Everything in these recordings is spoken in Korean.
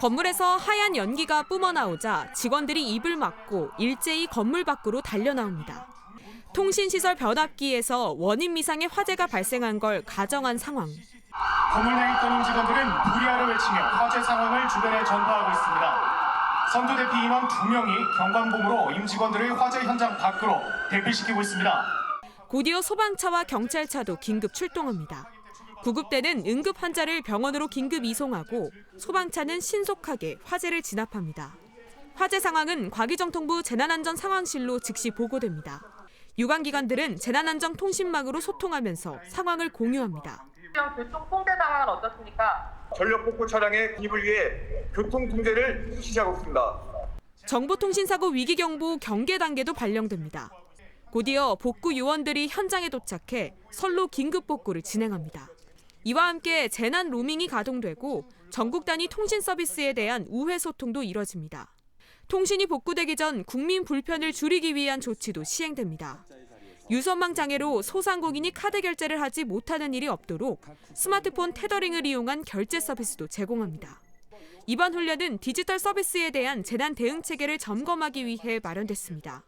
건물에서 하얀 연기가 뿜어나오자 직원들이 입을 막고 일제히 건물 밖으로 달려나옵니다. 통신시설 변압기에서 원인 미상의 화재가 발생한 걸 가정한 상황. 건물 내에 있던 임직원들은 무리하를 외치며 화재 상황을 주변에 전파하고 있습니다. 선두 대피 인원 두 명이 경광봉으로 임직원들을 화재 현장 밖으로 대피시키고 있습니다. 곧이어 소방차와 경찰차도 긴급 출동합니다. 구급대는 응급 환자를 병원으로 긴급 이송하고 소방차는 신속하게 화재를 진압합니다. 화재 상황은 과기정통부 재난안전 상황실로 즉시 보고됩니다. 유관기관들은 재난안전 통신망으로 소통하면서 상황을 공유합니다. 교통 통제 상황은 어떻습니까? 전력 복구 차량의 진입을 위해 교통 통제를 실시하고 있습니다. 정보통신사고 위기경보 경계 단계도 발령됩니다. 곧이어 복구 요원들이 현장에 도착해 선로 긴급 복구를 진행합니다. 이와 함께 재난 로밍이 가동되고 전국 단위 통신 서비스에 대한 우회 소통도 이뤄집니다. 통신이 복구되기 전 국민 불편을 줄이기 위한 조치도 시행됩니다. 유선망 장애로 소상공인이 카드 결제를 하지 못하는 일이 없도록 스마트폰 테더링을 이용한 결제 서비스도 제공합니다. 이번 훈련은 디지털 서비스에 대한 재난 대응 체계를 점검하기 위해 마련됐습니다.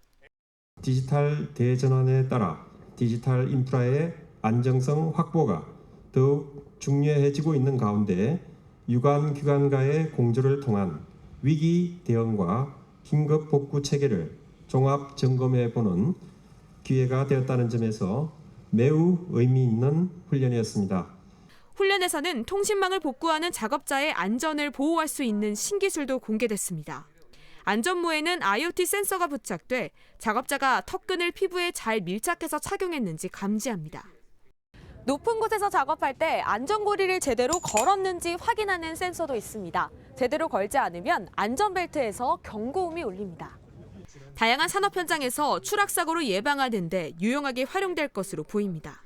디지털 대전환에 따라 디지털 인프라의 안정성 확보가 더욱 중요해지고 있는 가운데 유관 기관과의 공조를 통한 위기 대응과 긴급 복구 체계를 종합 점검해 보는 기회가 되었다는 점에서 매우 의미 있는 훈련이었습니다. 훈련에서는 통신망을 복구하는 작업자의 안전을 보호할 수 있는 신기술도 공개됐습니다. 안전모에는 IoT 센서가 부착돼 작업자가 턱끈을 피부에 잘 밀착해서 착용했는지 감지합니다. 높은 곳에서 작업할 때 안전고리를 제대로 걸었는지 확인하는 센서도 있습니다. 제대로 걸지 않으면 안전벨트에서 경고음이 울립니다. 다양한 산업 현장에서 추락 사고를 예방하는 데 유용하게 활용될 것으로 보입니다.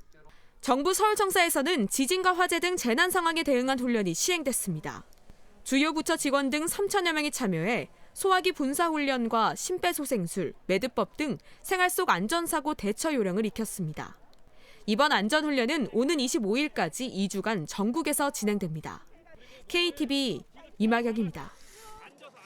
정부 서울청사에서는 지진과 화재 등 재난 상황에 대응한 훈련이 시행됐습니다. 주요 부처 직원 등 3천여 명이 참여해 소화기 분사 훈련과 심폐소생술, 매듭법 등 생활 속 안전사고 대처 요령을 익혔습니다. 이번 안전훈련은 오는 25일까지 2주간 전국에서 진행됩니다. KTV 이마경입니다.